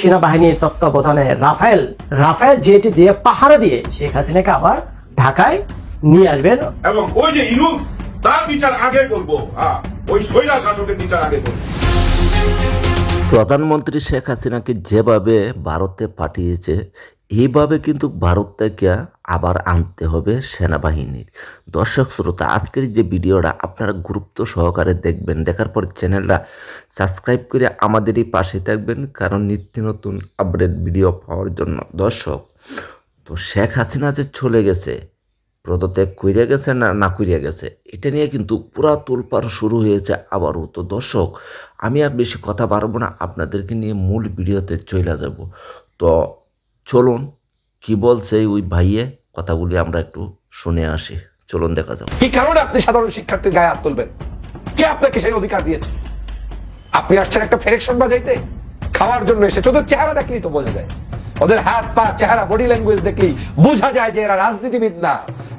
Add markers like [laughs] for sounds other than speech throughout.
সেনাবাহিনীর তত্ত্বাবধানে Rafael Rafael যেটি দিয়ে পাহারা দিয়ে শেখ হাসিনাকে আবার ঢাকায় নিয়ে আসবেন। এবং ওই যে ইউনুস তার বিচার আগে করব। হ্যাঁ ওই সৈরা শাসকের বিচার আগে করব। প্রধানমন্ত্রী শেখ হাসিনাকে যেভাবে ভারতে পাঠিয়েছে এইভাবে কিন্তু ভারত থেকে আবার আনতে হবে সেনাবাহিনীর। দর্শক, শ্রোতা, আজকের যে ভিডিওটা আপনারা গুরুত্ব সহকারে দেখবেন, দেখার পর চ্যানেলটা সাবস্ক্রাইব করে আমাদেরই পাশে থাকবেন, কারণ নিত্য নতুন আপডেট ভিডিও পাওয়ার জন্য। দর্শক, তো শেখ হাসিনা যে চলে গেছে, পদত্যাগ কইরা গেছে না না কইরা গেছে, এটা নিয়ে কিন্তু পুরা তোলপাড় শুরু হয়েছে আবারও। তো দর্শক, আমি আর বেশি কথা পারব না, আপনাদেরকে নিয়ে মূল ভিডিওতে চলে যাব। তো চলুন, কি বলছে ওই ভাইয়ে? কথাগুলি আমরা একটু শুনে আসি। চলুন, দেখা যাক। কি কারণে আপনি সাধারণ শিক্ষার্থীর গায়ে হাত তুলবেন। কে আপনাকে সেই অধিকার দিয়েছে? আপনি আসছেন একটা ফেরেকশন বাজাইতে খাওয়ার জন্য এসেছে, তো চেহারা দেখলেই তো বোঝা যায়। ওদের হাত পা চেহারা বডি ল্যাঙ্গুয়েজ দেখলেই বোঝা যায় যে এরা রাজনীতিবিদ না।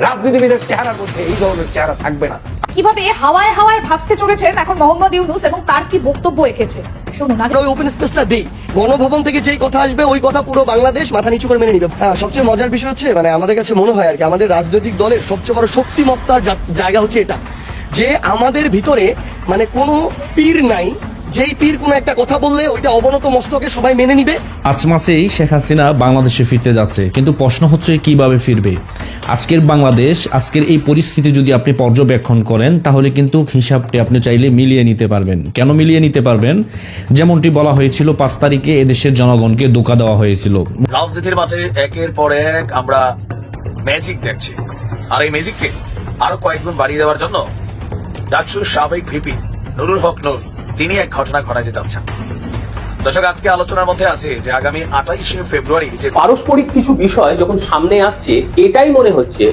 রাজনীতিবিদের চেহারার মধ্যে এই ধরনের চেহারা থাকবে না। কীভাবে হাওয়ায় হাওয়ায় ভাসতে চলেছেন এখন মোহাম্মদ ইউনুস এবং তার কি বক্তব্য এক্ষেত্রে শুনুন আগে। ওই ওপেন স্পেসটা দিই। গণভবন থেকে যেই কথা আসবে ওই কথা পুরো বাংলাদেশ মাথা নিচু করে মেনে নিবে। হ্যাঁ, সবচেয়ে মজার বিষয় হচ্ছে মানে আমাদের কাছে মনে হয় আর কি আমাদের রাজনৈতিক দলের সবচেয়ে বড় শক্তিমত্তার জায়গা হচ্ছে এটা। যে আমাদের ভিতরে মানে কোনো পীর নাই যেই পীর কোনো একটা কথা বললে ওইটা অবনত মস্তকে সবাই মেনে নিবে। আজ মাসেই শেখ হাসিনা বাংলাদেশে ফিরতে যাচ্ছে কিন্তু প্রশ্ন হচ্ছে কীভাবে ফিরবে? আজকের বাংলাদেশ আজকের এই পরিস্থিতি যদি আপনি পর্যবেক্ষণ করেন তাহলে কিন্তু হিসাবটি আপনি চাইলে মিলিয়ে নিতে পারবেন। কেন মিলিয়ে নিতে পারবেন? যেমনটি বলা হয়েছিল পাঁচ তারিখে এদেশের জনগণকে ধোকা দেওয়া হয়েছিল। রাজনীতির মাঝে একের পর এক আমরা ম্যাজিক দেখছি। আর এই ম্যাজিককে আরও কয়েকগুণ বাড়িয়ে দেওয়ার জন্য ডাকসুর সাবেক ভিপি নুরুল হক নুর তিনি এক ঘটনা ঘটাতে যাচ্ছেন। দর্শক আজকে আলোচনার মধ্যে আছে যে আগামী আঠাইশে ফেব্রুয়ারি যে পারস্পরিক কিছু বিষয় যখন সামনে আসছে এটাই মনে হচ্ছে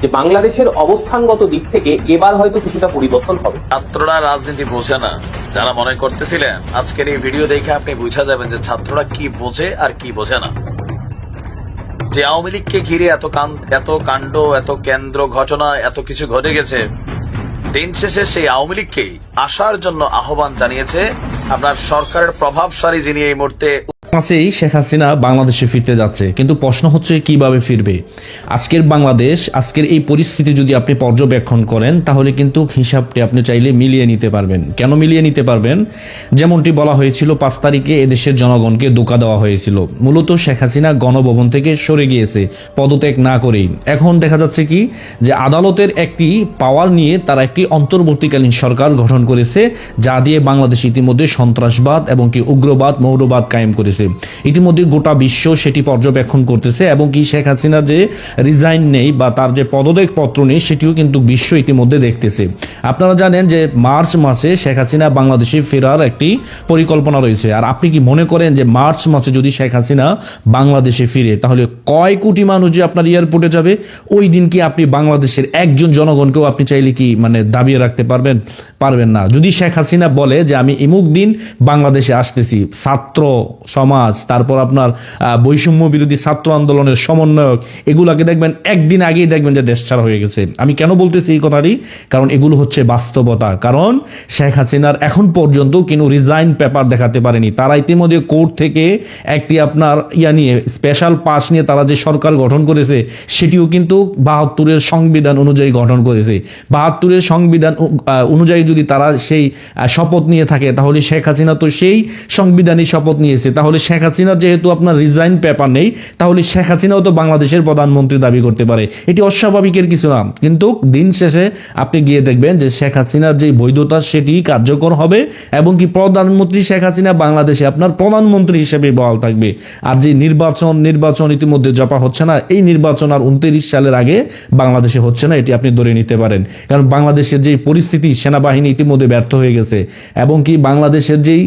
যে বাংলাদেশের অবস্থানগত দিক থেকে এবার হয়তো কিছুটা পরিবর্তন হবে। ছাত্ররা রাজনীতি বোঝে না যারা মনে করতেছিলেন আজকের এই ভিডিও দেখে আপনি বুঝা যাবেন যে ছাত্ররা কি বোঝে আর কি বোঝে না। যে আওয়ামী লীগকে ঘিরে এত এত কাণ্ড এত কেন্দ্র ঘটনা এত কিছু ঘটে গেছে দিন শেষে সেই আওয়ামী লীগকেই আসার জন্য আহ্বান জানিয়েছে। আপনার সরকারের প্রভাবশালী যিনি এই মুহূর্তে মাসেই শেখ হাসিনা বাংলাদেশে ফিরতে যাচ্ছে। কিন্তু প্রশ্ন হচ্ছে, কীভাবে ফিরবে? আজকের বাংলাদেশ, আজকের এই পরিস্থিতি যদি আপনি পর্যবেক্ষণ করেন, তাহলে কিন্তু হিসাবটি আপনি চাইলে মিলিয়ে নিতে পারবেন। কেন মিলিয়ে নিতে পারবেন? যেমনটি বলা হয়েছিল, পাঁচ তারিখে এদেশের জনগণকে ধোকা দেওয়া হয়েছিল। মূলত শেখ হাসিনা গণভবন থেকে সরে গিয়েছে, পদত্যাগ না করেই। এখন দেখা যাচ্ছে কি, যে আদালতের একটি পাওয়ার নিয়ে তারা একটি অন্তর্বর্তীকালীন সরকার গঠন করেছে, যা দিয়ে বাংলাদেশ ইতিমধ্যে সন্ত্রাসবাদ এবং কি উগ্রবাদ মৌরবাদ কায়েম করেছে। ইতিমধ্যে গোটা বিশ্ব সেটি পর্যবেক্ষণ করতেছে এবং কি শেখ হাসিনার যে রিজাইন নেই বা তার যে পদত্যাগ পত্র নেই, সেটিও কিন্তু বিশ্ব ইতিমধ্যে দেখতেছে। আপনারা জানেন যে মার্চ মাসে শেখ হাসিনা বাংলাদেশে ফেরার একটি পরিকল্পনা রয়েছে। আর আপনি কি মনে করেন যে মার্চ মাসে যদি শেখ হাসিনা বাংলাদেশে ফিরে, তাহলে কয় কোটি মানুষ যে আপনার এয়ারপোর্টে যাবে? ওই দিন কি আপনি বাংলাদেশের একজন জনগণকেও আপনি চাইলে কি মানে দাবিয়ে রাখতে পারবেন? পারবেন না। যদি শেখ হাসিনা বলে যে, আমি ইমুক দিন বাংলাদেশে আসতেছি, ছাত্র সমাজ, তারপর আপনার বৈষম্য বিরোধী ছাত্র আন্দোলনের সমন্বয়ক, এগুলাকে দেখবেন, একদিন আগেই দেখবেন যে দেশ ছাড়া হয়ে গেছে। আমি কেন বলতেছি এই কথাটি? কারণ এগুলো হচ্ছে বাস্তবতা। কারণ শেখ হাসিনার এখন পর্যন্ত কোনো রিজাইন পেপার দেখাতে পারেনি। তারা ইতিমধ্যে কোর্ট থেকে একটি আপনার ইয়া নিয়ে স্পেশাল পাস নিয়ে তারা যে সরকার গঠন করেছে, সেটিও কিন্তু বাহাত্তরের সংবিধান অনুযায়ী গঠন করেছে। বাহাত্তরের সংবিধান অনুযায়ী যদি তারা সেই শপথ নিয়ে থাকে, তাহলে শেখ হাসিনা তো সেই সংবিধানই শপথ নিয়েছে। তাহলে শেখ হাসিনার যেহেতু আপনার রিজাইন পেপার নেই, তাহলে শেখ হাসিনাও তো বাংলাদেশের প্রধানমন্ত্রী দাবি করতে পারে। এটি অস্বাভাবিকের কিছু না। কিন্তু দিন শেষে আপনি গিয়ে দেখবেন যে শেখ হাসিনার যে বৈধতা, সেটি কার্যকর হবে এবং কি প্রধানমন্ত্রী শেখ হাসিনা বাংলাদেশে আপনার প্রধানমন্ত্রী হিসেবে বহাল থাকবে। আর যে নির্বাচন নির্বাচন ইতিমধ্যে জপা হচ্ছে না, এই নির্বাচন আর উনত্রিশ সালের আগে বাংলাদেশে হচ্ছে না, এটি আপনি ধরে নিতে পারেন। কারণ বাংলাদেশের যে পরিস্থিতি, সেনাবাহিনী ইতিমধ্যে ব্যর্থ হয়ে গেছে এবং কি বাংলাদেশের যেই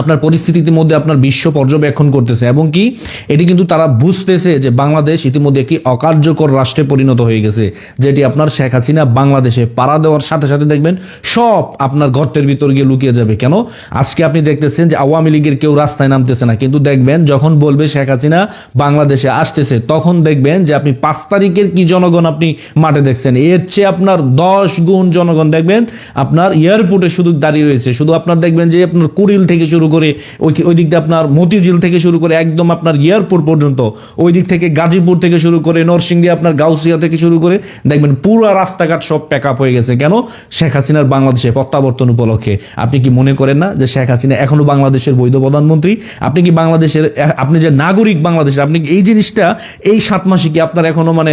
আপনার পরিস্থিতির মধ্যে আপনার বিশ্ব পর্যবেক্ষণ করতেছে এবং কি এটি কিন্তু তারা বুঝতেছে যে বাংলাদেশ ইতিমধ্যে একটি অকার্যকর রাষ্ট্রে পরিণত হয়ে গেছে, যেটি আপনার শেখ হাসিনা বাংলাদেশে পাড়া দেওয়ার সাথে সাথে দেখবেন সব আপনার গর্তের ভিতর গিয়ে লুকিয়ে যাবে। কেন? আজকে আপনি দেখতেছেন যে আওয়ামী লীগের কেউ রাস্তায় নামতেছে না, কিন্তু দেখবেন যখন বলবে শেখ হাসিনা বাংলাদেশে আসতেছে, তখন দেখবেন যে আপনি পাঁচ তারিখের কি জনগণ আপনি মাঠে দেখছেন? এর চেয়ে আপনার দশ গুণ জনগণ দেখবেন, আপনার এয়ারপোর্টে শুধু দাঁড়িয়ে রয়েছে। শুধু আপনার দেখবেন যে আপনার কুড়িল থেকে শুরু শুরু করে ওই ওই দিক আপনার মতিঝিল থেকে শুরু করে একদম আপনার এয়ারপোর্ট পর্যন্ত, ওই দিক থেকে গাজীপুর থেকে শুরু করে নরসিংদী, আপনার গাউসিয়া থেকে শুরু করে দেখবেন পুরো রাস্তাঘাট সব প্যাক আপ হয়ে গেছে। কেন? শেখ হাসিনার বাংলাদেশে প্রত্যাবর্তন উপলক্ষে। আপনি কি মনে করেন না যে শেখ হাসিনা এখনও বাংলাদেশের বৈধ প্রধানমন্ত্রী? আপনি কি বাংলাদেশের আপনি যে নাগরিক বাংলাদেশের আপনি এই জিনিসটা এই সাত মাসে কি আপনার এখনও মানে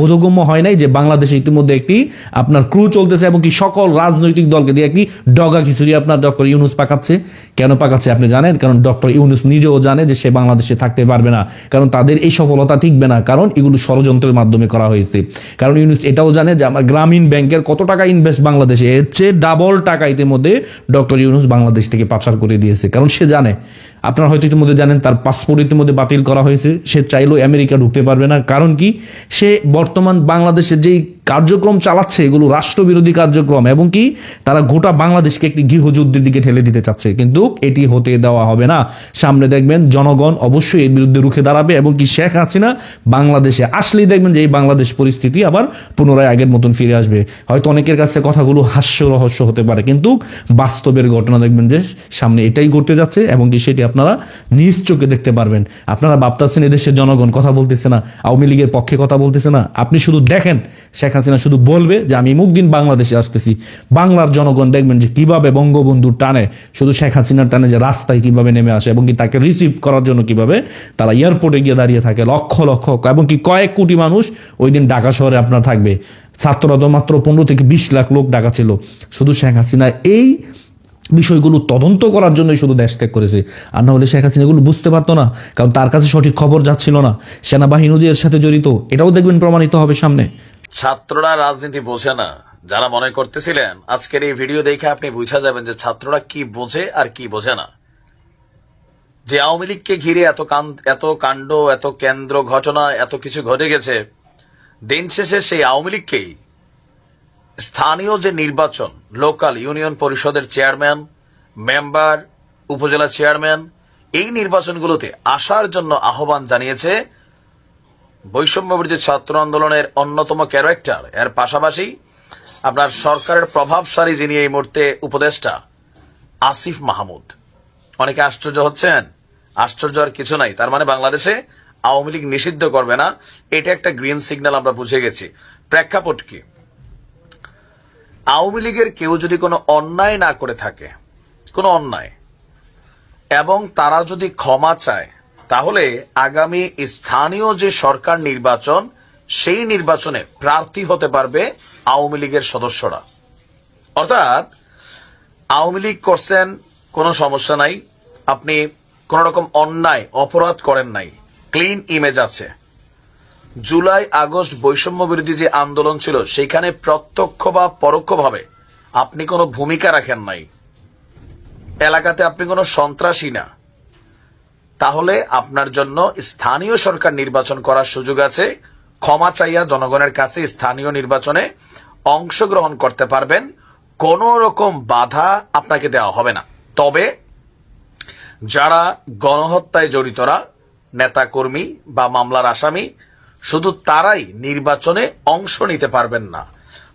বোধগম্য হয় নাই যে বাংলাদেশে ইতিমধ্যে একটি আপনার ক্রু চলতেছে এবং কি সকল রাজনৈতিক দলকে দিয়ে একটি ডগা খিচুড়ি আপনার ডক্টর ইউনুস পাকাচ্ছে? কেন পাকাচ্ছে আপনি জানেন, কারণ ডক্টর ইউনুস নিজেও জানে যে সে বাংলাদেশে থাকতে পারবে না। কারণ তাদের এই সফলতা টিকবে না, কারণ এগুলো ষড়যন্ত্রের মাধ্যমে করা হয়েছে। কারণ ইউনুস এটাও জানে যে আমার গ্রামীণ ব্যাংকের কত টাকা ইনভেস্ট বাংলাদেশে, এর চেয়ে ডাবল টাকা ইতিমধ্যে ডক্টর ইউনুস বাংলাদেশ থেকে পাচার করে দিয়েছে। কারণ সে জানে, আপনারা হয়তো ইতিমধ্যে জানেন, তার পাসপোর্ট ইতিমধ্যে বাতিল করা হয়েছে। সে চাইলেও আমেরিকা ঢুকতে পারবে না। কারণ কি? সে বর্তমান বাংলাদেশের যেই কার্যক্রম চালাচ্ছে এগুলো রাষ্ট্রবিরোধী কার্যক্রম এবং কি তারা গোটা বাংলাদেশকে একটি গৃহযুদ্ধের দিকে ঠেলে দিতে চাচ্ছে। কিন্তু এটি হতে দেওয়া হবে না। সামনে দেখবেন জনগণ অবশ্যই এর বিরুদ্ধে রুখে দাঁড়াবে এবং কি শেখ হাসিনা বাংলাদেশে আসলেই দেখবেন যে এই বাংলাদেশ পরিস্থিতি আবার পুনরায় আগের মতন ফিরে আসবে। হয়তো অনেকের কাছে কথাগুলো হাস্য রহস্য হতে পারে, কিন্তু বাস্তবের ঘটনা দেখবেন যে সামনে এটাই ঘটতে যাচ্ছে এবং কি সেটি আপনারা নিজ চোখে দেখতে পারবেন। আপনারা ভাবতেছেন এদেশের জনগণ কথা বলতেছে না, আওয়ামী লীগের পক্ষে কথা বলতেছে না। আপনি শুধু দেখেন শেখ হাসিনা শুধু বলবে যে আমি মুখ দিন বাংলাদেশে আসতেছি। বাংলার জনগণ দেখবেন যে কীভাবে বঙ্গবন্ধুর টানে, শুধু শেখ হাসিনার টানে যে রাস্তায় কীভাবে নেমে আসে এবং কি তাকে রিসিভ করার জন্য কীভাবে তারা এয়ারপোর্টে গিয়ে দাঁড়িয়ে থাকে, লক্ষ লক্ষ এবং কি কয়েক কোটি মানুষ ওই দিন ঢাকা শহরে আপনার থাকবে। ছাত্ররা তো মাত্র পনেরো থেকে বিশ লাখ লোক ডাকা ছিল। শুধু শেখ হাসিনা এই বিষয়গুলো তদন্ত করার জন্যই শুধু দেশ ত্যাগ করেছে। আর না হলে শেখ হাসিনা এগুলো বুঝতে পারতো না, কারণ তার কাছে সঠিক খবর যাচ্ছিল না। সেনাবাহিনী এর সাথে জড়িত, এটাও দেখবেন প্রমাণিত হবে সামনে। ছাত্ররা রাজনীতি বোঝে না। যারা মনে করতেছিলেন, আজকের এই ভিডিও দেখে আপনি বুঝা যাবেন যে ছাত্ররা কি বোঝে আর কি বোঝে না। যে আওয়ামী লীগকে ঘিরে এত এত কাণ্ড, এত কেন্দ্র ঘটনা, এত কিছু ঘটে গেছে, দিন শেষে সেই আওয়ামী লীগকেই স্থানীয় যে নির্বাচন, লোকাল ইউনিয়ন পরিষদের চেয়ারম্যান, মেম্বার, উপজেলা চেয়ারম্যান, এই নির্বাচনগুলোতে আসার জন্য আহ্বান জানিয়েছে বৈষম্যবিরোধী ছাত্র আন্দোলনের অন্যতম ক্যারেক্টার এর পাশাপাশি আপনার সরকারের প্রভাবশালী যিনি এই মুহূর্তে উপদেষ্টা, আসিফ মাহমুদ। অনেকে আশ্চর্য হচ্ছেন। আশ্চর্য আর কিছু নাই। তার মানে বাংলাদেশে আওয়ামী লীগ নিষিদ্ধ করবে না। এটা একটা গ্রিন সিগন্যাল আমরা বুঝে গেছি। প্রেক্ষাপট কি? আওয়ামী লীগের কেউ যদি কোনো অন্যায় না করে থাকে, কোনো অন্যায়, এবং তারা যদি ক্ষমা চায় তাহলে আগামী স্থানীয় যে সরকার নির্বাচন, সেই নির্বাচনে প্রার্থী হতে পারবে আওয়ামী লীগের সদস্যরা। অর্থাৎ আওয়ামী লীগ করছেন, কোনো সমস্যা নাই। আপনি কোন রকম অন্যায়, অপরাধ করেন নাই। ক্লিন ইমেজ আছে। জুলাই, আগস্ট বৈষম্য বিরোধী যে আন্দোলন ছিল, সেখানে প্রত্যক্ষ বা পরোক্ষভাবে আপনি কোনো ভূমিকা রাখেন নাই। এলাকাতে আপনি কোনো সন্ত্রাসী না। তাহলে আপনার জন্য স্থানীয় সরকার নির্বাচন করার সুযোগ আছে। ক্ষমা চাইয়া জনগণের কাছে স্থানীয় নির্বাচনে অংশগ্রহণ করতে পারবেন। কোন রকম বাধা আপনাকে দেওয়া হবে না। তবে যারা গণহত্যায় জড়িতরা, নেতাকর্মী বা মামলার আসামি, শুধু তারাই নির্বাচনে অংশ নিতে পারবেন না।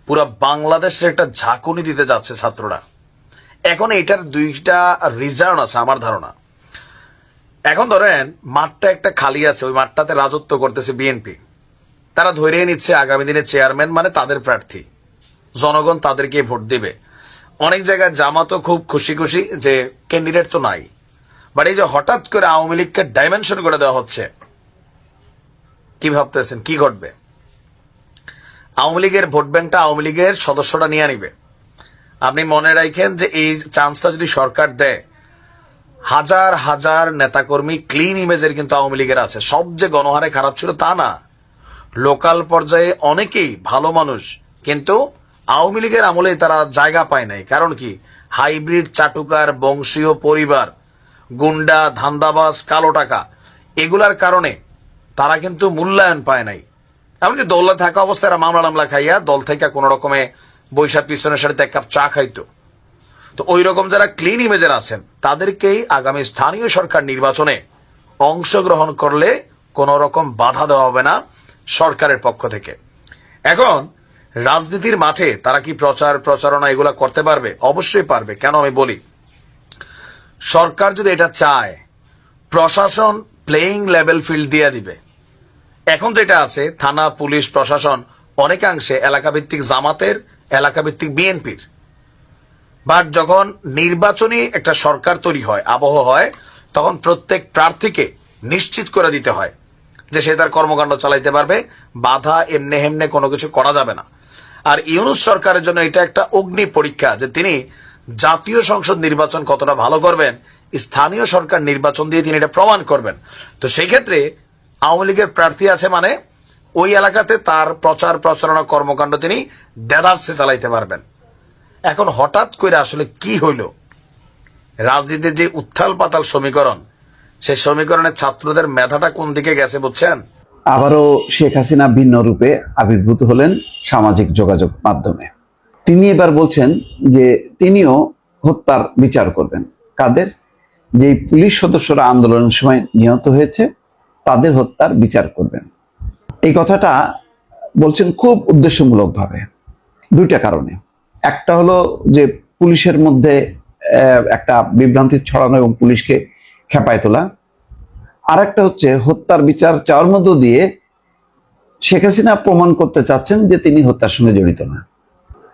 পুরো বাংলাদেশের একটা ঝাঁকুনি দিতে যাচ্ছে ছাত্ররা। এখন এটার দুইটা রিজার্ন আছে আমার ধারণা। এখন ধরেন, মাঠটা একটা খালি আছে, ওই মাঠটাতে রাজত্ব করতেছে বিএনপি। তারা ধরে নিচ্ছে আগামী দিনে চেয়ারম্যান মানে তাদের প্রার্থী। জনগণ তাদেরকে ভোট দিবে। অনেক জায়গায় জামাতও খুব খুশি খুশি যে ক্যান্ডিডেট তো নাই। বাট এই যে হঠাৎ করে আওয়ামী লীগকে ডাইমেনশন করে দেওয়া হচ্ছে, কি ভাবতেছেন? কি ঘটবে? আওয়ামী লীগের ভোট ব্যাংকটা আওয়ামী লীগের সদস্যরা নিয়ে নিবে। আপনি মনে রাখেন যে এই চান্সটা যদি সরকার দেয় হাজার হাজার নেতাকর্মী ক্লিন ইমেজের কিন্তু আওয়ামী লীগের আছে। সব যে গণহারে খারাপ ছিল তা না। লোকাল পর্যায়ে অনেকেই ভালো মানুষ, কিন্তু আওয়ামী লীগের আমলে তারা জায়গা পায় নাই। কারণ কি? হাইব্রিড চাটুকার বংশীয় পরিবার, গুন্ডা, ধান্দাবাজ, কালো টাকা, এগুলার কারণে তারা কিন্তু মূল্যায়ন পায় নাই। এমনকি দৌলা থাকা অবস্থায় মামলা টামলা খাইয়া দল থেকে কোনো রকমে বৈশাখ পিছনের সাথে এক কাপ চা খাইতো। তো ওই রকম যারা ক্লিন ইমেজের আছেন, তাদেরকেই আগামী স্থানীয় সরকার নির্বাচনে অংশগ্রহণ করলে কোন রকম বাধা দেওয়া হবে না সরকারের পক্ষ থেকে। এখন, রাজনীতির মাঠে তারা কি প্রচার, প্রচারণা এগুলা করতে পারবে? অবশ্যই পারবে। কেন আমি বলি? সরকার যদি এটা চায়, প্রশাসন প্লেয়িং লেভেল ফিল্ড দিয়ে দিবে। এখন যেটা আছে, থানা, পুলিশ, প্রশাসন, অনেকাংশে এলাকাভিত্তিক জামাতের, এলাকাভিত্তিক বিএনপির। বাট যখন নির্বাচনী একটা সরকার তৈরি হয়, আবহ হয়, তখন প্রত্যেক প্রার্থীকে নিশ্চিত করে দিতে হয় যে সে তার কর্মকাণ্ড চালাইতে পারবে, বাধা এমনে হেমনে কোনো কিছু করা যাবে না। আর ইউনুস সরকারের জন্য এটা একটা অগ্নি পরীক্ষা যে তিনি জাতীয় সংসদ নির্বাচন কতটা ভালো করবেন, স্থানীয় সরকার নির্বাচন দিয়ে তিনি এটা প্রমাণ করবেন। তো সেই ক্ষেত্রে আওয়ামী লীগের প্রার্থী আছে মানে ওই এলাকাতে তার প্রচার প্রচারণা কর্মকাণ্ড তিনি দেদার্সে চালাইতে পারবেন। এখন হঠাৎ করে আসলে কি হইল? রাজনীতির যে উত্থাল পাতাল সমীকরণ, সেই সমীকরণের ছাত্রদের মেধাটা কোন দিকে গেছে বুঝছেন? আবারও শেখ হাসিনা ভিন্ন রূপে আবির্ভূত হলেন সামাজিক যোগাযোগ মাধ্যমে। তিনি এবার বলছেন যে তিনিও হত্যার বিচার করবেন। কাদের? যে পুলিশ সদস্যরা আন্দোলনের সময় নিহত হয়েছে, তাদের হত্যার বিচার করবেন। এই কথাটা বলছেন খুব উদ্দেশ্যমূলকভাবে। দুইটা কারণে। একটা হলো যে পুলিশের মধ্যে একটা বিভ্রান্তি ছড়ানো এবং পুলিশকে খেপায় তোলা। আর একটা হচ্ছে হত্যার বিচার চাওয়ার মধ্য দিয়ে শেখ হাসিনা প্রমাণ করতে চাচ্ছেন যে তিনি হত্যার সঙ্গে জড়িত না।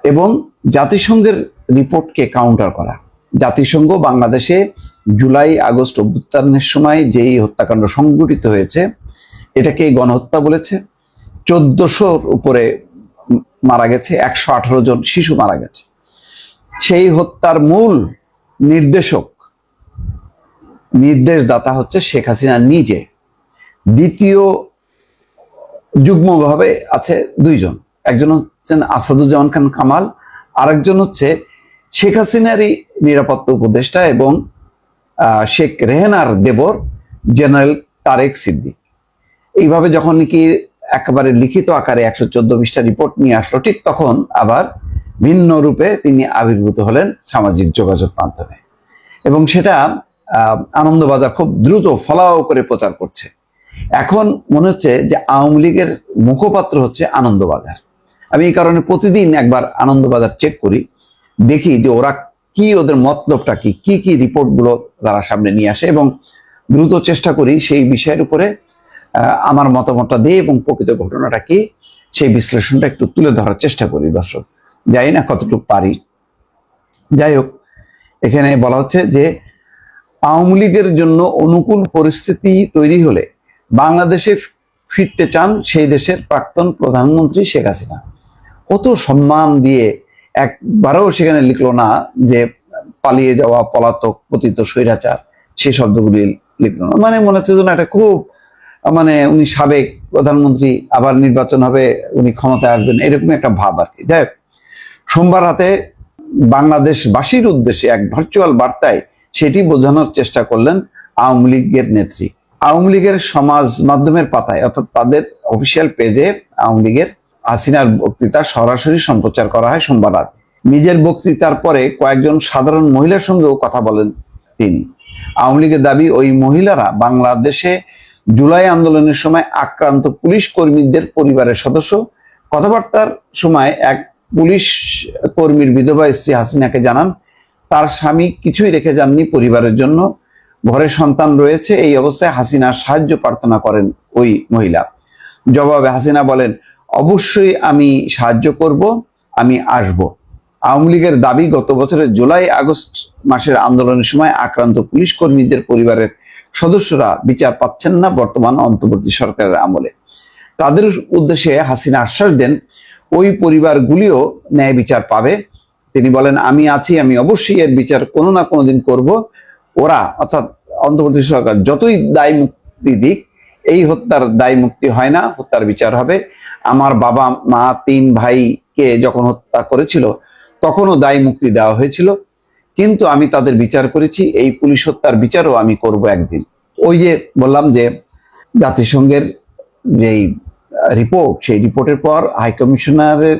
এবং জাতিসংঘের রিপোর্টকে কাউন্টার করা। জাতিসংঘ বাংলাদেশে জুলাই আগস্ট অভ্যুত্থানের সময় যেই হত্যাকাণ্ড সংঘটিত হয়েছে এটাকে গণহত্যা বলেছে। চোদ্দশোর উপরে মারা গেছে, একশো আঠারো জন শিশু মারা গেছে। সেই হত্যার মূল নির্দেশক, নির্দেশদাতা হচ্ছে শেখ হাসিনা নিজে। দ্বিতীয় যুগ্মভাবে আছে দুইজন। একজন হচ্ছেন আসাদুজ্জামান খান কামাল, আরেকজন হচ্ছে শেখ হাসিনারই নিরাপত্তা উপদেষ্টা এবং শেখ রেহেনার দেবর জেনারেল তারেক সিদ্দিক। এইভাবে যখন নাকি একেবারে লিখিত আকারে একশো চোদ্দ পৃষ্ঠা রিপোর্ট নিয়ে আসলো। ঠিক তখন আবার ভিন্ন রূপে তিনি আবির্ভূত হলেন সামাজিক যোগাযোগ মাধ্যমে। এবং সেটা আনন্দবাজার খুব দ্রুত ফলাও করে প্রচার করছে। এখন মনে হচ্ছে যে আওয়ামী লীগের মুখপাত্র হচ্ছে আনন্দবাজার। আমি এই কারণে প্রতিদিন একবার আনন্দবাজার চেক করি, দেখি যে ওরা কি, ওদের মতলবটা কি কি কি রিপোর্টগুলো তারা সামনে নিয়ে আসে এবং দ্রুত চেষ্টা করি সেই বিষয়ের উপরে আমার মতামতটা দিয়ে এবং প্রকৃত ঘটনাটা কি, সেই বিশ্লেষণটা একটু তুলে ধরার চেষ্টা করি দর্শক। জানি না কতটুকু পারি। যাই হোক, এখানে বলা হচ্ছে যে আওয়ামী লীগের জন্য অনুকূল পরিস্থিতি তৈরি হলে বাংলাদেশে ফিরতে চান সেই দেশের প্রাক্তন প্রধানমন্ত্রী শেখ হাসিনা। কত সম্মান দিয়ে একবারও সেখানে লিখলো না যে পালিয়ে যাওয়া পলাতক, পতিত, স্বৈরাচার সেই শব্দগুলি লিখলো না। মানে মনে হচ্ছে যেন একটা খুব মানে উনি সাবেক প্রধানমন্ত্রী, আবার নির্বাচন হবে, উনি ক্ষমতায় আসবেন, এরকম একটা ভাব আর কি। যাই সোমবার রাতে বাংলাদেশবাসীর উদ্দেশ্যে এক ভার্চুয়াল বার্তায় সেটি বোঝানোর চেষ্টা করলেন আওয়ামী লীগের নেত্রী। আওয়ামী লীগের সমাজ মাধ্যমের পাতায়, অর্থাৎ তাদের অফিসিয়াল পেজে আওয়ামী লীগের হাসিনার বক্তৃতা সরাসরি সম্প্রচার করা হয় সোমবার রাতে। নিজের বক্তৃতার পরে কয়েকজন সাধারণ মহিলার সঙ্গেও কথা বলেন তিনি। আওয়ামী লীগের দাবি, ওই মহিলারা বাংলাদেশে জুলাই আন্দোলনের সময় আক্রান্ত পুলিশ কর্মীদের পরিবারের সদস্য। কথাবার্তার সময় এক পুলিশ কর্মীর বিধবা স্ত্রী হাসিনাকে জানান, তার স্বামী কিছুই রেখে যাননি পরিবারের জন্য। ঘরে সন্তান রয়েছে, এই অবস্থায় হাসিনার সাহায্য প্রার্থনা করেন ওই মহিলা। জবাবে হাসিনা বলেন, অবশ্যই আমি সাহায্য করব, আমি আসব। আওয়ামী লীগের দাবি, গত বছরের জুলাই আগস্ট মাসের আন্দোলনের সময় আক্রান্ত পুলিশ কর্মীদের পরিবারের সদস্যরা বিচার পাচ্ছেন না বর্তমান অন্তর্বর্তী সরকারের আমলে। তাদের উদ্দেশ্যে হাসিনা আশ্বাস দেন, ওই পরিবারগুলিও ন্যায় বিচার পাবে। তিনি বলেন, আমি আছি, আমি অবশ্যই এর বিচার কোনো না কোনো দিন করব। ওরা, অর্থাৎ অন্তর্বর্তী সরকার, যতই দায় মুক্তি দিক, এই হত্যার দায় মুক্তি হয় না, হত্যার বিচার হবে। আমার বাবা, মা, তিন ভাইকে যখন হত্যা করেছিল, তখনও দায় মুক্তি দেওয়া হয়েছিল। কিন্তু আমি তাদের বিচার করেছি, এই পুলিশ হত্যার বিচারও আমি করব একদিন। ওই যে বললাম যে জাতিসংঘের যেই রিপোর্ট সেই রিপোর্টের পর হাই কমিশনারের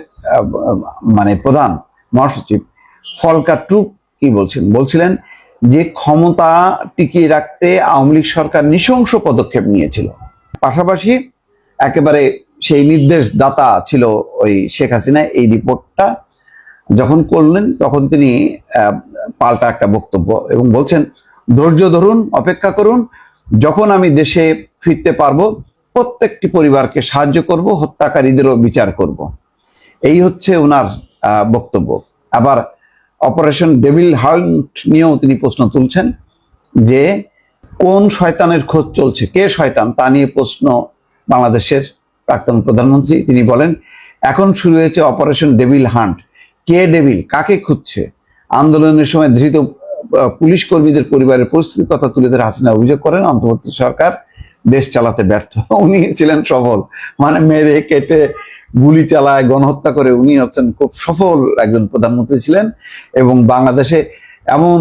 মানে প্রধান মহাসচিব ফলকা ট্রুপ কি বলছেন? বলছিলেন যে ক্ষমতা টিকিয়ে রাখতে আওয়ামী লীগ সরকার নৃশংস পদক্ষেপ নিয়েছিল। পাশাপাশি একেবারে সেই নির্দেশ দাতা ছিল ওই শেখ হাসিনা, এই রিপোর্টটা যখন করলেন, তখন তিনি পাল্টা একটা বক্তব্য এবং বলছেন, ধৈর্য ধরুন, অপেক্ষা করুন। যখন আমি দেশে ফিরতে পারব, প্রত্যেকটি পরিবারকে সাহায্য করব, হত্যাকারীদেরও বিচার করব। এই হচ্ছে ওনার বক্তব্য। আবার অপারেশন ডেভিল হান্ট নিয়েও তিনি প্রশ্ন তুলছেন যে, কোন শয়তানের খোঁজ চলছে? কে শয়তান? তা নিয়ে প্রশ্ন বাংলাদেশের প্রাক্তন প্রধানমন্ত্রী। তিনি বলেন, এখন শুরু হয়েছে অপারেশন ডেভিল হান্ট। কে ডেভিল কাকে খুঁজছে? আন্দোলনের সময় ধৃত পুলিশ কর্মীদের পরিবারের পরিস্থিতির কথা তুলে ধরে হাসিনা অভিযোগ করেন, অন্তর্বর্তী সরকার দেশ চালাতে ব্যর্থ। [laughs] উনি ছিলেন সফল। মানে মেরে, কেটে, গুলি চালায়, গণহত্যা করে উনি হচ্ছেন খুব সফল একজন প্রধানমন্ত্রী ছিলেন এবং বাংলাদেশে এমন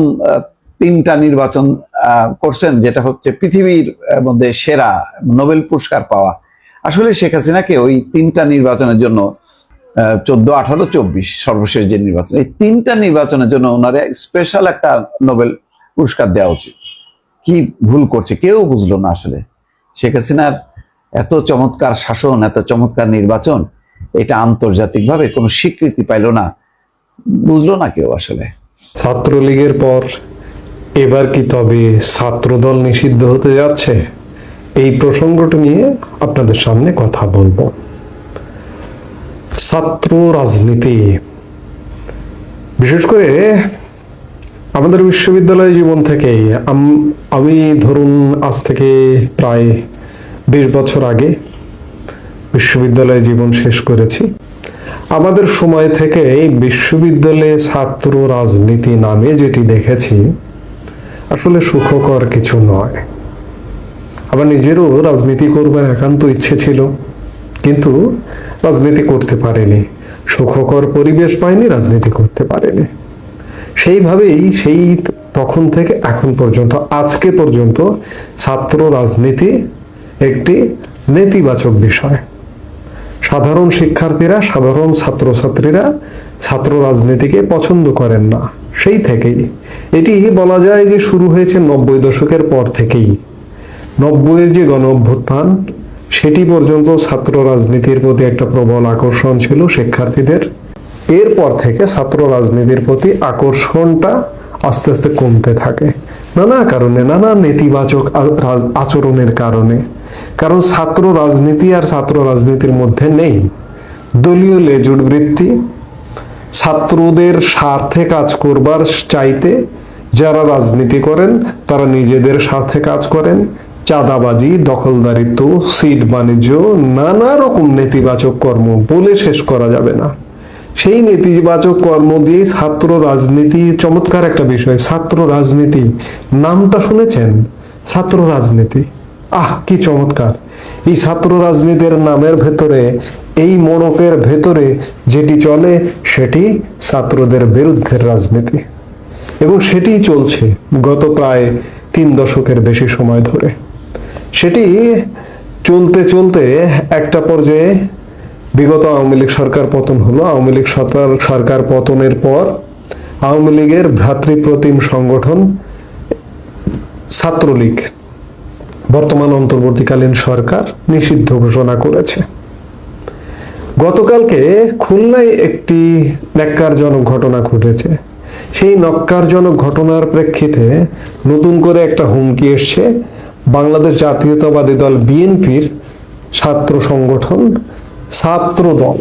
তিনটা নির্বাচন করছেন যেটা হচ্ছে পৃথিবীর মধ্যে সেরা নোবেল পুরস্কার পাওয়া। আসলে শেখ হাসিনাকে ওই তিনটা নির্বাচনের জন্য চোদ্দ, আঠারো, চব্বিশ সর্বশেষ যে নির্বাচন। এই তিনটা নির্বাচনের জন্য ওনারে স্পেশাল একটা নোবেল পুরস্কার দেওয়া উচিত। কি ভুল করছে কেউ বুঝলো না আসলে। শেখ হাসিনার এত চমৎকার শাসন, এত চমৎকার নির্বাচন, এটা আন্তর্জাতিকভাবে কোনো স্বীকৃতি পাইল না। বুঝলো না কেউ আসলে। ছাত্রলীগের পর এবার কি তবে ছাত্রদল নিষিদ্ধ হতে যাচ্ছে? এই প্রসঙ্গটা নিয়ে আপনাদের সামনে কথা বলব। ছাত্র রাজনীতি। বিশেষ করে আমাদের বিশ্ববিদ্যালয় জীবন থেকে, আমি ধরুন আজ থেকে প্রায় বিশ বছর আগে বিশ্ববিদ্যালয় জীবন শেষ করেছি। আমাদের সময় থেকে বিশ্ববিদ্যালয়ে ছাত্র রাজনীতি নামে যেটি দেখেছি, আসলে সুখকর কিছু নয়। আবার নিজেরও রাজনীতি করবার একান্ত ইচ্ছে ছিল, কিন্তু রাজনীতি করতে পারেনি। সুখকর পরিবেশ পায়নি, রাজনীতি করতে পারেনি। সেইভাবেই সেই তখন থেকে এখন পর্যন্ত, আজকে পর্যন্ত ছাত্র রাজনীতি একটি নেতিবাচক বিষয়। সাধারণ শিক্ষার্থীরা, সাধারণ ছাত্রছাত্রীরা ছাত্র রাজনীতিকে পছন্দ করেন না। সেই থেকেই। এটি বলা যায় যে শুরু হয়েছে নব্বই দশকের পর থেকেই। নব্বইয়ের যে গণ অভ্যুত্থান সেটি পর্যন্ত ছাত্র রাজনীতির প্রতি একটা প্রবল আকর্ষণ ছিল শিক্ষার্থীদের। এরপর থেকে ছাত্র রাজনীতির প্রতি আকর্ষণটা আস্তে আস্তে কমতে থাকে। নানা কারণে, নানা নেতিবাচক আচরণের কারণে। কারণ ছাত্র রাজনীতি আর ছাত্র রাজনীতির মধ্যে নেই। দলীয় লেজুট বৃত্তি। ছাত্রদের স্বার্থে কাজ করবার চাইতে যারা রাজনীতি করেন, তারা নিজেদের স্বার্থে কাজ করেন। চাঁদাবাজি, দখলদারিত্ব, সিট বাণিজ্য, নানা রকম নেতিবাচক কর্ম বলে শেষ করা যাবে না। সেই নেতিবাচক কর্ম দিয়ে ছাত্র রাজনীতি চমৎকার একটা বিষয়। ছাত্র রাজনীতি, নামটা শুনেছেন? ছাত্র রাজনীতি। আহ, কি চমৎকার। এই ছাত্র রাজনীতির নামের ভেতরে, এই মনকের ভেতরে যেটি চলে, সেটি ছাত্রদের বিরুদ্ধের রাজনীতি। এবং সেটি চলছে গত প্রায় তিন দশকের বেশি সময় ধরে। সেটি চলতে চলতে একটা পর্যায়ে বিগত আওয়ামী লীগ সরকার পতন হলো। আওয়ামী লীগ সরকার সরকার পতনের পর আওয়ামী লীগের ভ্রাতৃপ্রতিম সংগঠন ছাত্রলীগ, বর্তমান অন্তর্বর্তীকালীন সরকার নিষিদ্ধ ঘোষণা করেছে। গতকালকে খুলনায় একটি ন্যাক্কারজনক ঘটনা ঘটেছে। সেই নক্কারজনক ঘটনার প্রেক্ষিতে নতুন করে একটা হুমকি এসছে। বাংলাদেশ জাতীয়তাবাদী দল বিএনপির ছাত্র সংগঠন ছাত্র দল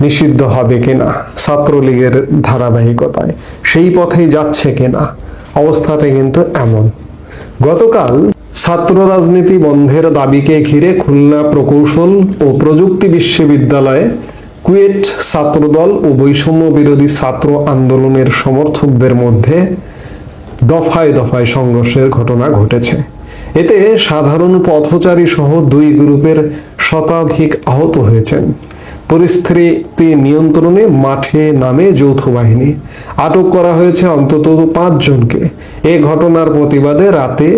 নিষিদ্ধ হবে কিনা? ছাত্রলীগের ধারাবাহিকতায় সেই পথেই যাচ্ছে কিনা? অবস্থাটা কিন্তু এমন। গতকাল ছাত্র রাজনীতি বন্ধের দাবিকে ঘিরে খুলনা প্রকৌশল ও প্রযুক্তি বিশ্ববিদ্যালয়ে কুয়েট ছাত্রদল ও বৈষম্য বিরোধী ছাত্র আন্দোলনের সমর্থকদের মধ্যে দফায় দফায় সংঘর্ষের ঘটনা ঘটেছে। এতে সাধারণ পথচারী সহ দুই গ্রুপের শতাধিক আহত হয়েছেন। পরিস্থিতি নিয়ন্ত্রণে মাঠে নামে যৌথ বাহিনী। আটক করা হয়েছে অন্তত পাঁচজনকে এ ঘটনার প্রতিবাদে রাতে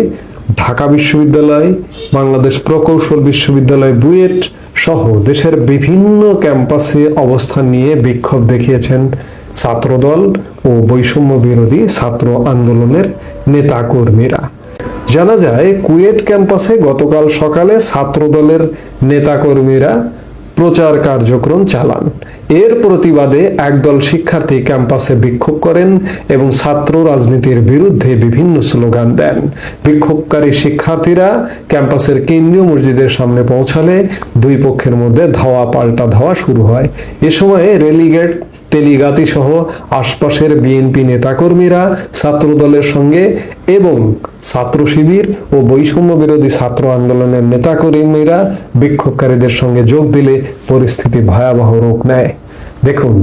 ঢাকা বিশ্ববিদ্যালয়, বাংলাদেশ প্রকৌশল বিশ্ববিদ্যালয় বুয়েট সহ দেশের বিভিন্ন ক্যাম্পাসে অবস্থান নিয়ে বিক্ষোভ দেখিয়েছেন ছাত্রদল ও বৈষম্য বিরোধী ছাত্র আন্দোলনের নেতা কর্মীরা জানা যায়, কুয়েট ক্যাম্পাসে গতকাল সকালে ছাত্রদলের নেতাকর্মীরা প্রচার কার্যক্রম চালান। এর প্রতিবাদে একদল শিক্ষার্থী ক্যাম্পাসে বিক্ষোভ করেন এবং ছাত্র রাজনীতির বিরুদ্ধে বিভিন্ন স্লোগান দেন। বিক্ষোভকারী শিক্ষার্থীরা ক্যাম্পাসের কেন্দ্রীয় মসজিদের সামনে পৌঁছালে দুই পক্ষের মধ্যে ধাওয়া পাল্টা ধাওয়া শুরু হয়। এ সময় রেলিগেট তেলিগাতি সহ আশপাশের বিএনপি নেতাকর্মীরা ছাত্র দলের সঙ্গে এবং ছাত্র শিবির ও বৈষম্য বিরোধী ছাত্র আন্দোলনের নেতাকর্মীরা বিক্ষোভকারীদের সঙ্গে যোগ দিলে পরিস্থিতি ভয়াবহ রূপ নেয়। দেখুন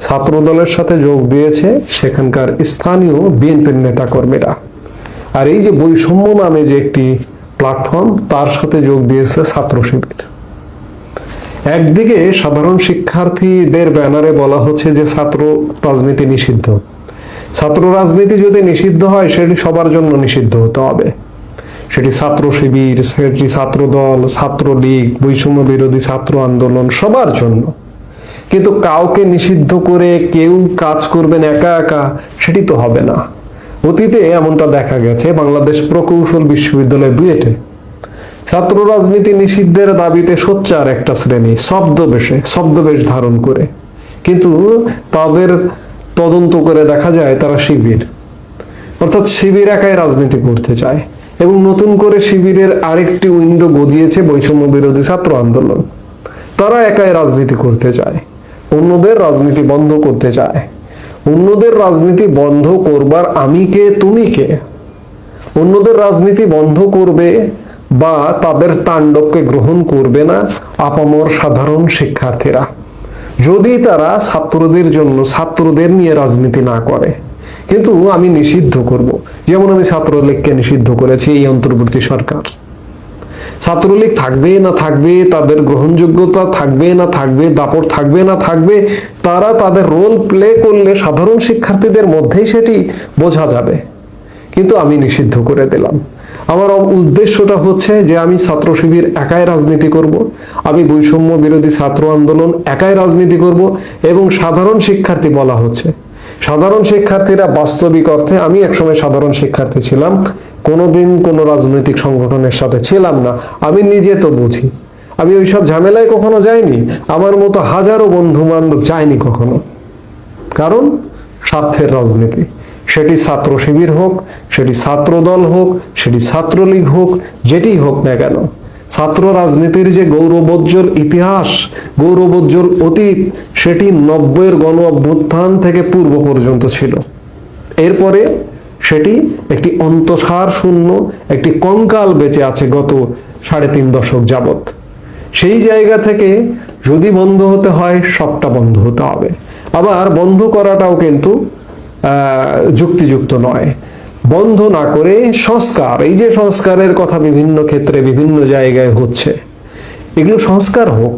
ছাত্র দলের সাথে যোগ দিয়েছে সেখানকার স্থানীয় বিএনপির নেতাকর্মীরা। আর এই যে বৈষম্য নামে যে একটি প্ল্যাটফর্ম, তার সাথে যোগ দিয়েছে ছাত্র শিবির একদিকে সাধারণ শিক্ষার্থীদের ব্যানারে বলা হচ্ছে যে ছাত্র রাজনীতি নিষিদ্ধ। ছাত্র রাজনীতি যদি নিষিদ্ধ হয়, সেটি সবার জন্য নিষিদ্ধ হতে হবে। সেটি ছাত্র শিবির, সেটি ছাত্র দল, ছাত্র লীগ, বৈষম্য বিরোধী ছাত্র আন্দোলন, সবার জন্য। কিন্তু কাউকে নিষিদ্ধ করে কেউ কাজ করবেন একা একা, সেটি তো হবে না। অতীতে এমনটা দেখা গেছে, বাংলাদেশ প্রকৌশল বিশ্ববিদ্যালয় বুয়েটে। ছাত্র রাজনীতি নিষিদ্ধের দাবিতে সোচ্চার একটা শ্রেণি শব্দবেশে শব্দবেশ ধারণ করে। কিন্তু তাদের তদন্ত করে দেখা যায় তারা শিবির। অর্থাৎ শিবির একাই রাজনীতি করতে চায় এবং নতুন করে শিবিরের আরেকটি উইন্ডো গজিয়েছে বৈষম্য বিরোধী ছাত্র আন্দোলন। তারা একাই রাজনীতি করতে চায়। অন্যদের রাজনীতি বন্ধ করতে চায়। অন্যদের রাজনীতি বন্ধ করবার আমি কে, তুমি কে? অন্যদের রাজনীতি বন্ধ করবে বা তাদের তাণ্ডবকে গ্রহণ করবে না আপামর সাধারণ শিক্ষার্থীরা। যদি তারা ছাত্রদের জন্য ছাত্রদের নিয়ে রাজনীতি না করে, কিন্তু আমি নিষিদ্ধ করব। যেমন আমি ছাত্রলীগকে নিষিদ্ধ করেছি এই অন্তর্বর্তী সরকার। ছাত্রলীগ থাকবে না থাকবে, তাদের গ্রহণযোগ্যতা থাকবে না থাকবে, দাপট থাকবে না থাকবে, তারা তাদের রোল প্লে করলে সাধারণ শিক্ষার্থীদের মধ্যেই সেটি বোঝা যাবে। কিন্তু আমি নিষিদ্ধ করে দিলাম। আমার উদ্দেশ্যটা হচ্ছে যে আমি ছাত্র শিবির একাই রাজনীতি করব, আমি বৈষম্য বিরোধী ছাত্র আন্দোলন একাই রাজনীতি করব এবং সাধারণ শিক্ষার্থী বলা হচ্ছে। সাধারণ শিক্ষার্থীরা বাস্তবিক অর্থে আমি একসময় সাধারণ শিক্ষার্থী ছিলাম, কোনোদিন কোনো রাজনৈতিক সংগঠনের সাথে ছিলাম না, আমি নিজে তো বুঝি। আমি ওইসব ঝামেলায় কখনো যাইনি, আমার মতো হাজারো বন্ধু বান্ধব যায়নি কখনো। কারণ, স্বার্থের রাজনীতি। সেটি ছাত্র শিবির হোক, সেটি ছাত্র দল হোক, সেটি ছাত্রলীগ হোক, যেটি হোক না কেন। ছাত্র রাজনীতির যে গৌরবোজ্জ্বল ইতিহাস, গৌরবোজ্জ্বল অতীত, সেটি নব্বইয়ের গণ অভ্যুত্থান থেকে পূর্ব পর্যন্ত ছিল। এরপরে সেটি একটি অন্তঃসার শূন্য, একটি কঙ্কাল বেঁচে আছে গত সাড়ে তিন দশক যাবত সেই জায়গা থেকে যদি বন্ধ হতে হয়, সবটা বন্ধ হতে হবে। আবার বন্ধ করাটাও কিন্তু যুক্তিযুক্ত নয়। বন্ধ না করে সংস্কার, এই যে সংস্কারের কথা বিভিন্ন ক্ষেত্রে বিভিন্ন জায়গায় হচ্ছে, এগুলো সংস্কার হোক।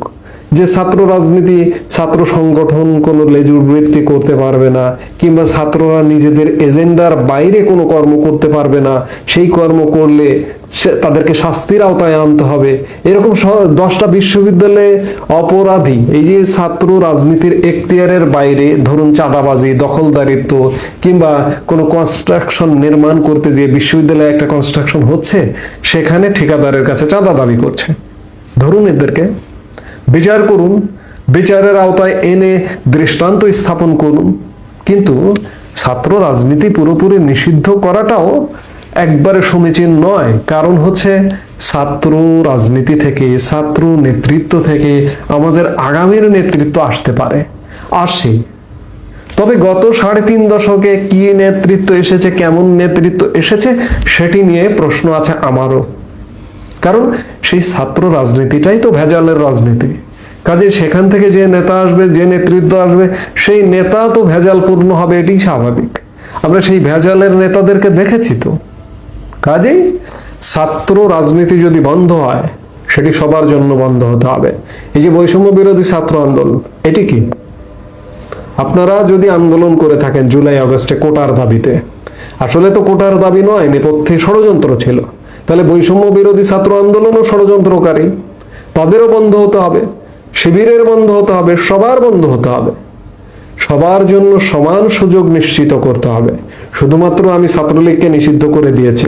যে ছাত্র রাজনীতি, ছাত্র সংগঠন কোনো লেজুর বৃত্তি করতে পারবে না, কিংবা ছাত্ররা নিজেদের এজেন্ডার বাইরে কোনো কর্ম করতে পারবে না, সেই কর্ম করলে তাদেরকে শাস্তির আওতায় আনতে হবে। এরকম দশটা বিশ্ববিদ্যালয়ে অপরাধী, এই যে ছাত্র রাজনীতির এখতিয়ারের বাইরে ধরুন চাঁদাবাজি, দখলদারিত্ব, কিংবা কোনো কনস্ট্রাকশন নির্মাণ করতে যে বিশ্ববিদ্যালয়ে একটা কনস্ট্রাকশন হচ্ছে, সেখানে ঠিকাদারের কাছে চাঁদা দাবি করছে। ধরুন এদেরকে। বিচার করুন, বিচারের আওতায় এনে দৃষ্টান্ত স্থাপন করুন। কিন্তু ছাত্র রাজনীতি পুরোপুরি নিষিদ্ধ করাটাও একবারে সমীচীন নয়। কারণ হচ্ছে ছাত্র রাজনীতি থেকে, ছাত্র নেতৃত্ব থেকে আমাদের আগামীর নেতৃত্ব আসতে পারে। আসে। তবে গত সাড়ে তিন দশকে কি নেতৃত্ব এসেছে, কেমন নেতৃত্ব এসেছে, সেটি নিয়ে প্রশ্ন আছে আমারও। কারণ সেই ছাত্র রাজনীতিটাই তো ভেজালের রাজনীতি। কাজে সেখান থেকে যে নেতা আসবে, যে নেতৃত্ব আসবে, সেই নেতা তো ভেজাল পূর্ণ হবে এটি স্বাভাবিক। আমরা সেই ভেজালের নেতাদেরকে দেখেছি তো। কাজেই ছাত্র রাজনীতি যদি বন্ধ হয়, সেটি সবার জন্য বন্ধ হতে হবে। এই যে বৈষম্য বিরোধী ছাত্র আন্দোলন, এটি কি? আপনারা যদি আন্দোলন করে থাকেন জুলাই, আগস্টে কোটার দাবিতে, আসলে তো কোটার দাবি নয়, নেপথ্যে ষড়যন্ত্র ছিল। তাহলে বৈষম্য বিরোধী ছাত্র আন্দোলনও ষড়যন্ত্রকারী, তাদেরও বন্ধ হতে হবে, শিবিরের বন্ধ হতে হবে, সবার বন্ধ হতে হবে। সবার জন্য সমান সুযোগ নিশ্চিত করতে হবে। শুধুমাত্র আমি ছাত্রলীগকে নিষিদ্ধ করে দিয়েছি।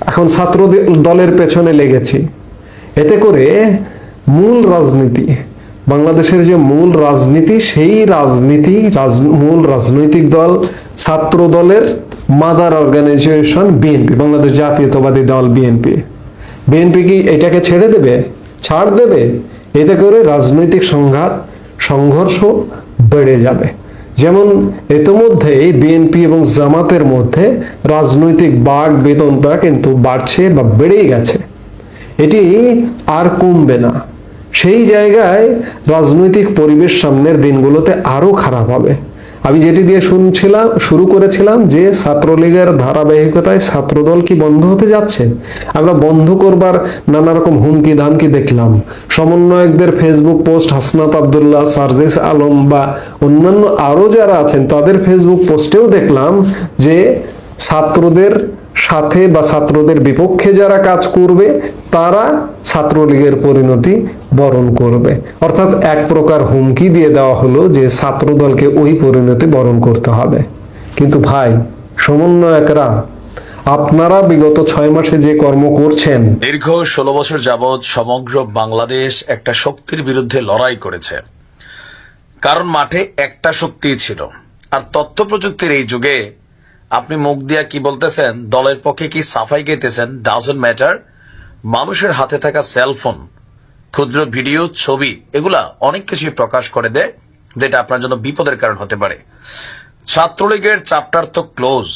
এখন ছাত্র দলের পেছনে লেগেছি। এতে করে মূল রাজনীতি, বাংলাদেশের যে মূল রাজনীতি, সেই রাজনীতি, রাজ- মূল রাজনৈতিক দল ছাত্র দলের মাদার অর্গানাইজেশন বিএনপি, বাংলাদেশ জাতীয়তাবাদী দল বিএনপি। বিএনপি কি এটাকে ছেড়ে দেবে? ছাড় দেবে? এতে করে রাজনৈতিক সংঘাত, সংঘর্ষ বেড়ে যাবে। যেমন ইতোমধ্যে বিএনপি এবং জামাতের মধ্যে রাজনৈতিক বাঘ বেতনটা কিন্তু বাড়ছে বা বেড়েই গেছে। এটি আর কমবে না। সেই জায়গায় রাজনৈতিক পরিবেশ সামনের দিনগুলোতে আরও খারাপ হবে। আমি যেটি দিয়ে শুনছিলাম, শুরু করেছিলাম যে ছাত্রলীগের ধারাবাহিকতায় ছাত্রদল কি বন্ধ হতে যাচ্ছে? আমরা বন্ধ করবার নানা রকম হুমকি ধামকি দেখলাম। সমন্বয়কদের ফেসবুক পোস্ট হাসনাত আবদুল্লাহ, সার্জেস আলম বা অন্যান্য আরও যারা আছেন, তাদের ফেসবুক পোস্টেও দেখলাম যে ছাত্রদের সাথে বা ছাত্রদের বিপক্ষে যারা কাজ করবে, তারা ছাত্রলীগের পরিণতি বরণ করবে। অর্থাৎ এক প্রকার হুমকি দিয়ে দেওয়া হলো যে ছাত্রদলকে ওই পরিণতি বরণ করতে হবে। কিন্তু ভাই, সমন্বয়করা, আপনারা বিগত ছয় মাসে যে কর্ম করছেন, দীর্ঘ ষোলো বছর যাবৎ সমগ্র বাংলাদেশ একটা শক্তির বিরুদ্ধে লড়াই করেছে। কারণ মাঠে একটা শক্তিই ছিল। আর তথ্য প্রযুক্তির এই যুগে আপনি মুখ দিয়া কি বলতেছেন? দলের পক্ষে কি সাফাই গেতেছেন ডাজন্ট ম্যাটার মানুষের হাতে থাকা সেলফোন ক্ষুদ্র ভিডিও ছবি, এগুলা অনেক কিছুই প্রকাশ করে দেয়, যেটা আপনার জন্য বিপদের কারণ হতে পারে। ছাত্রলীগের চ্যাপ্টার তো ক্লোজ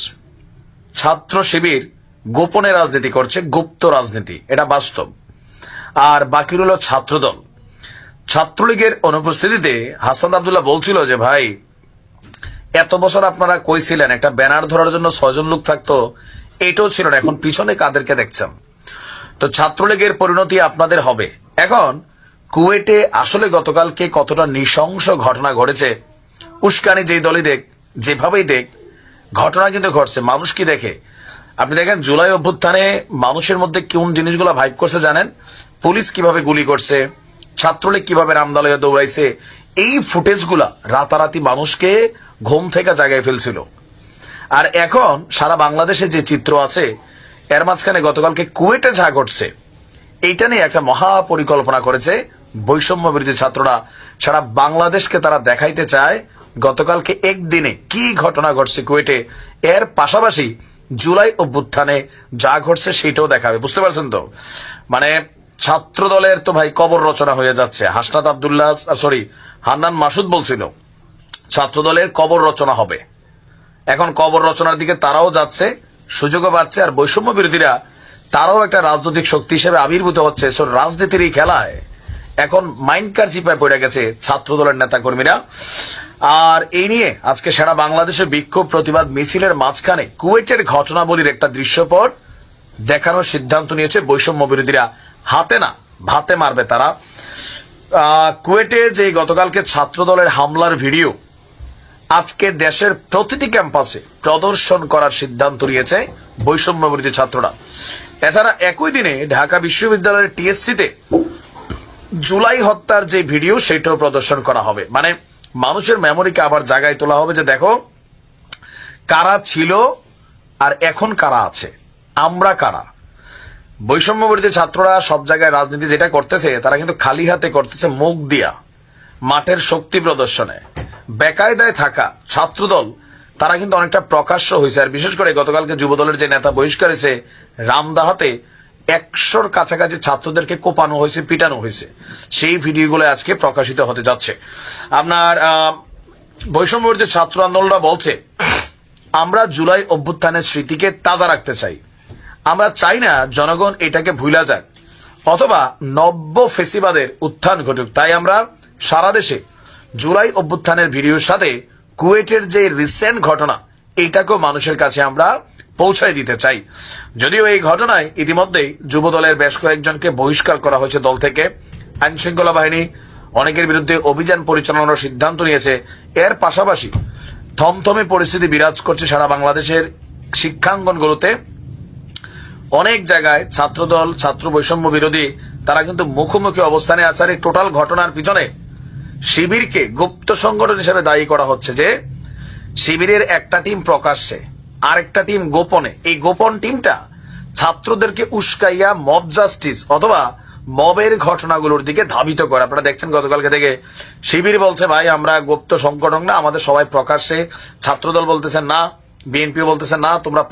ছাত্র শিবির গোপনে রাজনীতি করছে, গুপ্ত রাজনীতি, এটা বাস্তব। আর বাকি রইল ছাত্রদল। ছাত্রলীগের অনুপস্থিতিতে হাসান আবদুল্লাহ বলছিল যে, ভাই এত বছর আপনারা কইছিলেন, একটা ব্যানার ধরার জন্য ছয়জন লোক থাকতো, এটাও ছিল না, এখন পিছনে কাদেরকে দেখছেন। তো ছাত্রলীগের পরিণতি আপনাদের হবে। এখন, কুয়েটে আসলে গতকালকে কতটা নৃশংস ঘটনা ঘটেছে, উস্কানি যেই দলই দেখ, যেভাবেই দেখ, ঘটনা কিন্তু ঘটছে, মানুষ কি দেখে? আপনি দেখেন, জুলাই অভ্যুত্থানে মানুষের মধ্যে কোন জিনিসগুলো ভাইব করছে জানেন? পুলিশ কীভাবে গুলি করছে, ছাত্রলীগ কীভাবে রামদালয়ে দৌড়াইছে, এই ফুটেজগুলা রাতারাতি মানুষকে ঘুম থেকে জাগায় ফেলছিল। আর এখন সারা বাংলাদেশে যে চিত্র আছে, এর মাঝখানে গতকালকে কুয়েটে যা ঘটছে, এইটা নিয়ে একটা মহা পরিকল্পনা করেছে বৈষম্য বিরোধী ছাত্ররা। সারা বাংলাদেশকে তারা দেখাইতে চায় গতকালকে একদিনে কি ঘটনা ঘটছে কুয়েটে। এর পাশাপাশি জুলাই অভ্যুত্থানে যা ঘটছে সেটাও দেখাবে, বুঝতে পারছেন তো? মানে ছাত্র দলের তো ভাই কবর রচনা হয়ে যাচ্ছে। হাসনাত আবদুল্লাহ সরি হান্নান মাসুদ বলছিল ছাত্র দলের কবর রচনা হবে। এখন কবর রচনার দিকে তারাও যাচ্ছে, সুযোগও পাচ্ছে, আর বৈষম্য বিরোধীরা তারাও একটা রাজনৈতিক শক্তি হিসেবে আবির্ভূত হচ্ছে। সো রাজনীতির এই খেলায় এখন মাইন্ড কার চিপায় পড়ে গেছে ছাত্র দলের নেতা কর্মীরা আর এই নিয়ে আজকে সারা বাংলাদেশে বিক্ষোভ, প্রতিবাদ, মিছিলের মাঝখানে কুয়েটের ঘটনাবলীর একটা দৃশ্যপট দেখানোর সিদ্ধান্ত নিয়েছে বৈষম্য বিরোধীরা। হাতে না, ভাতে মারবে তারা। কুয়েটে যে গতকালকে ছাত্র দলের হামলার ভিডিও আজকে দেশের প্রতিটি ক্যাম্পাসে প্রদর্শন করার সিদ্ধান্ত নিয়েছে বৈষম্য বিরোধী ছাত্ররা। এছাড়া একই দিনে ঢাকা বিশ্ববিদ্যালয়ের টিএসসিতে জুলাই হত্যার যে ভিডিও, সেটাও প্রদর্শন করা হবে। মানে মানুষের মেমোরিকে আবার জায়গায় তোলা হবে যে দেখো, কারা ছিল আর এখন কারা আছে? আমরা কারা? বৈষম্য বিরোধী ছাত্ররা সব জায়গায় রাজনীতি যেটা করতেছে, তারা কিন্তু খালি হাতে করতেছে মুখ দিয়া, মাঠের শক্তি প্রদর্শনে। বেকায়দায় থাকা ছাত্রদল তারা কিন্তু অনেকটা প্রকাশ্য হয়েছে। আর বিশেষ করে গতকালকে যুবদলের যে নেতা বহিষ্কার হয়েছে রামদাহাতে একশোর কাছাকাছি ছাত্রদেরকে কোপানো হয়েছে পিটানো হয়েছে। সেই ভিডিওগুলো আজকে প্রকাশিত হতে যাচ্ছে। আপনার আহ, বৈষম্য বিরোধী ছাত্র আন্দোলনরা বলছে আমরা জুলাই অভ্যুত্থানের স্মৃতিকে তাজা রাখতে চাই। আমরা চাই না জনগণ এটাকে ভুলা যাক অথবা নব্য ফেসিবাদের উত্থান ঘটুক। তাই আমরা সারা দেশে জুলাই অভ্যুত্থানের ভিডিওর সাথে কুয়েটের যে রিসেন্ট ঘটনা, এটাকেও মানুষের কাছে আমরা পৌঁছায় দিতে চাই। যদিও এই ঘটনায় ইতিমধ্যেই যুবদলের বেশ কয়েকজনকে বহিষ্কার করা হয়েছে দল থেকে। আইন শৃঙ্খলা বাহিনী অনেকের বিরুদ্ধে অভিযান পরিচালনার সিদ্ধান্ত নিয়েছে। এর পাশাপাশি থমথমে পরিস্থিতি বিরাজ করছে সারা বাংলাদেশের শিক্ষাঙ্গনগুলোতে। অনেক জায়গায় ছাত্রদল, ছাত্র বৈষম্য বিরোধী, তারা কিন্তু মুখোমুখি অবস্থানে আছে। আর এই টোটাল ঘটনার পিছনে শিবিরকে গুপ্ত সংগঠন হিসেবে দায়ী করা হচ্ছে যে, শিবিরের একটা টিম প্রকাশ্যে, আরেকটা টিম গোপনে। এই গোপন টিমটা ছাত্রদেরকে উস্কাইয়া মব জাস্টিস অথবা মবের ঘটনাগুলোর দিকে ধাবিত করে। আপনারা দেখছেন গতকালকে থেকে শিবির বলছে, ভাই, আমরা গুপ্ত সংগঠন না, আমাদের সবাই প্রকাশ্যে। ছাত্রদল বলতেছে, না। বিএনপি বলতেছে, না, তোমরা